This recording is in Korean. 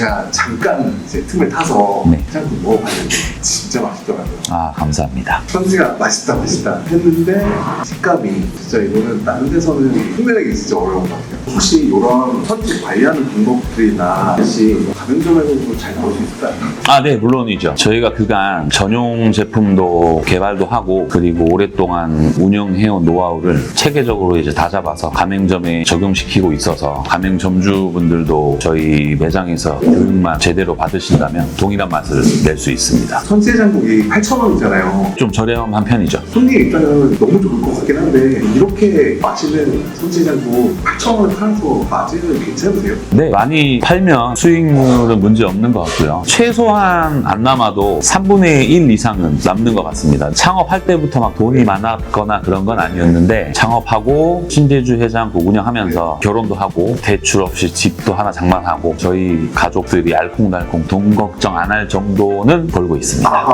제가 잠깐 이제 틈을 타서 네. 해장국 먹어봤는데 진짜 맛있더라고요. 아, 감사합니다. 선지가 맛있다 맛있다 했는데 식감이 진짜 이거는 다른 데서는 흉내내기 진짜 어려운 것 같아요. 혹시 이런 선지 관리하는 방법들이나 혹시 뭐 가맹점에서도 잘 나올 수 있을까요? 아, 네, 물론이죠. 저희가 그간 전용 제품도 개발도 하고 그리고 오랫동안 운영해온 노하우를 체계적으로 이제 다 잡아서 가맹점에 적용시키고 있어서 가맹점주분들도 저희 매장에서 교육만 제대로 받으신다면 동일한 맛을 낼 수 있습니다. 선지 해장국이 8,000원이잖아요. 좀 저렴한 편이죠. 손님 입장에는 너무 좋을 것 같긴 한데 이렇게 맛있는 선지 해장국 8,000원 팔아서 마진은 괜찮으세요? 네, 많이 팔면 수익률은 문제 없는 것 같고요. 최소한 안 남아도 3분의 1 이상은 남는 것 같습니다. 창업할 때부터 막 돈이 많았거나 그런 건 아니었는데 창업하고 신대주 해장국 운영하면서 결혼도 하고 대출 없이 집도 하나 장만하고 저희 가족들이 알콩달콩 돈 걱정 안 할 정도는 벌고 있습니다. 아,